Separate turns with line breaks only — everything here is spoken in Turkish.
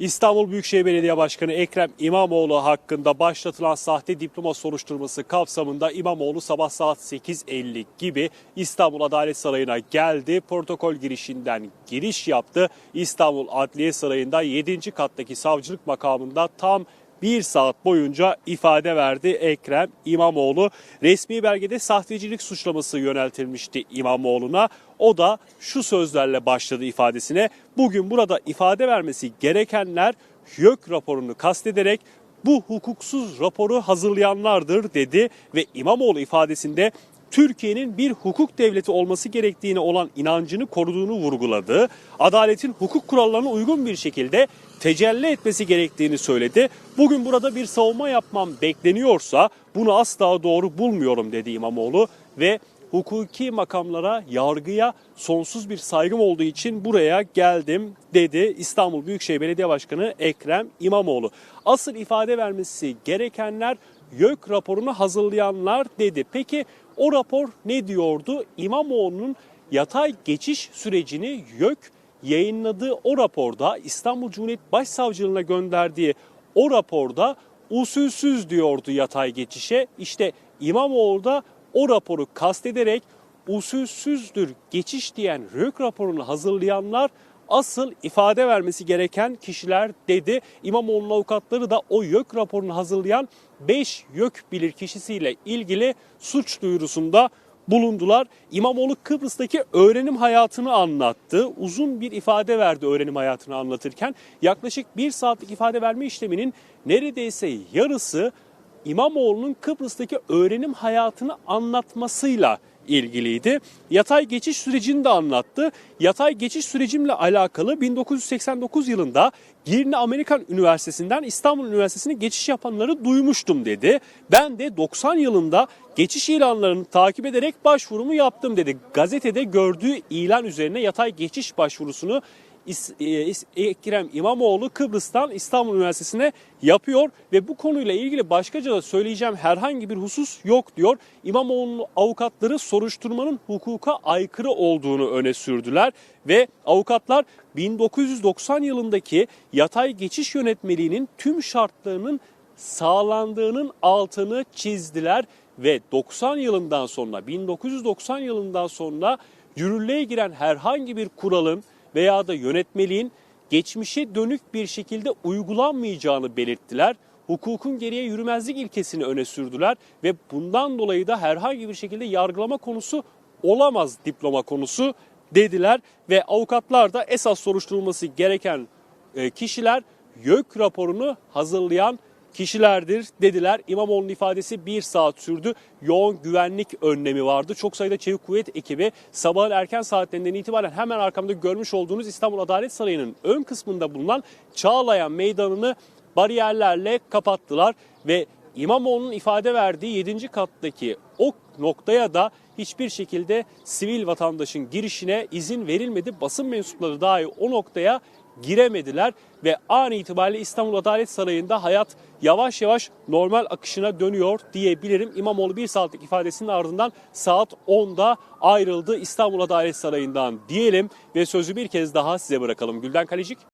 İstanbul Büyükşehir Belediye Başkanı Ekrem İmamoğlu hakkında başlatılan sahte diploma soruşturması kapsamında İmamoğlu sabah saat 8.50 gibi İstanbul Adalet Sarayı'na geldi. Protokol girişinden giriş yaptı. İstanbul Adliye Sarayı'nda 7. kattaki savcılık makamında tam bir saat boyunca ifade verdi Ekrem İmamoğlu. Resmi belgede sahtecilik suçlaması yöneltilmişti İmamoğlu'na. O da şu sözlerle başladı ifadesine. Bugün burada ifade vermesi gerekenler YÖK raporunu kastederek bu hukuksuz raporu hazırlayanlardır dedi ve İmamoğlu ifadesinde Türkiye'nin bir hukuk devleti olması gerektiğine olan inancını koruduğunu vurguladı. Adaletin hukuk kurallarına uygun bir şekilde tecelli etmesi gerektiğini söyledi. Bugün burada bir savunma yapmam bekleniyorsa bunu asla doğru bulmuyorum dedi İmamoğlu ve hukuki makamlara, yargıya sonsuz bir saygım olduğu için buraya geldim dedi İstanbul Büyükşehir Belediye Başkanı Ekrem İmamoğlu. Asıl ifade vermesi gerekenler YÖK raporunu hazırlayanlar dedi. Peki o rapor ne diyordu? İmamoğlu'nun yatay geçiş sürecini YÖK yayınladığı o raporda İstanbul Cumhuriyet Başsavcılığına gönderdiği o raporda usulsüz diyordu yatay geçişe. İşte İmamoğlu da o raporu kastederek usulsüzdür geçiş diyen RÖK raporunu hazırlayanlar asıl ifade vermesi gereken kişiler dedi. İmamoğlu'nun avukatları da o YÖK raporunu hazırlayan 5 YÖK bilirkişisiyle ilgili suç duyurusunda bulundular. İmamoğlu Kıbrıs'taki öğrenim hayatını anlattı. Uzun bir ifade verdi öğrenim hayatını anlatırken. Yaklaşık bir saatlik ifade verme işleminin neredeyse yarısı İmamoğlu'nun Kıbrıs'taki öğrenim hayatını anlatmasıyla ilgiliydi. Yatay geçiş sürecini de anlattı. Yatay geçiş sürecimle alakalı 1989 yılında Girne Amerikan Üniversitesi'nden İstanbul Üniversitesi'ne geçiş yapanları duymuştum dedi. Ben de 90 yılında geçiş ilanlarını takip ederek başvurumu yaptım dedi. Gazetede gördüğü ilan üzerine yatay geçiş başvurusunu Ekrem İmamoğlu Kıbrıs'tan İstanbul Üniversitesi'ne yapıyor ve bu konuyla ilgili başkaca da söyleyeceğim herhangi bir husus yok diyor. İmamoğlu'nun avukatları soruşturmanın hukuka aykırı olduğunu öne sürdüler ve avukatlar 1990 yılındaki yatay geçiş yönetmeliğinin tüm şartlarının sağlandığının altını çizdiler ve 90 yılından sonra 1990 yılından sonra yürürlüğe giren herhangi bir kuralın veya da yönetmeliğin geçmişe dönük bir şekilde uygulanmayacağını belirttiler. Hukukun geriye yürümezlik ilkesini öne sürdüler ve bundan dolayı da herhangi bir şekilde yargılama konusu olamaz diploma konusu dediler ve avukatlar da esas soruşturulması gereken e, kişiler YÖK raporunu hazırlayan kişilerdir dediler. İmamoğlu'nun ifadesi bir saat sürdü. Yoğun güvenlik önlemi vardı. Çok sayıda çevik kuvvet ekibi sabahın erken saatlerinden itibaren hemen arkamda görmüş olduğunuz İstanbul Adalet Sarayı'nın ön kısmında bulunan Çağlayan Meydanı'nı bariyerlerle kapattılar ve İmamoğlu'nun ifade verdiği 7. kattaki o noktaya da hiçbir şekilde sivil vatandaşın girişine izin verilmedi. Basın mensupları dahi o noktaya giremediler ve an itibariyle İstanbul Adalet Sarayı'nda hayat yavaş yavaş normal akışına dönüyor diyebilirim. İmamoğlu bir saatlik ifadesinin ardından saat 10'da ayrıldı İstanbul Adalet Sarayı'ndan diyelim ve sözü bir kez daha size bırakalım. Gülden Kalecik.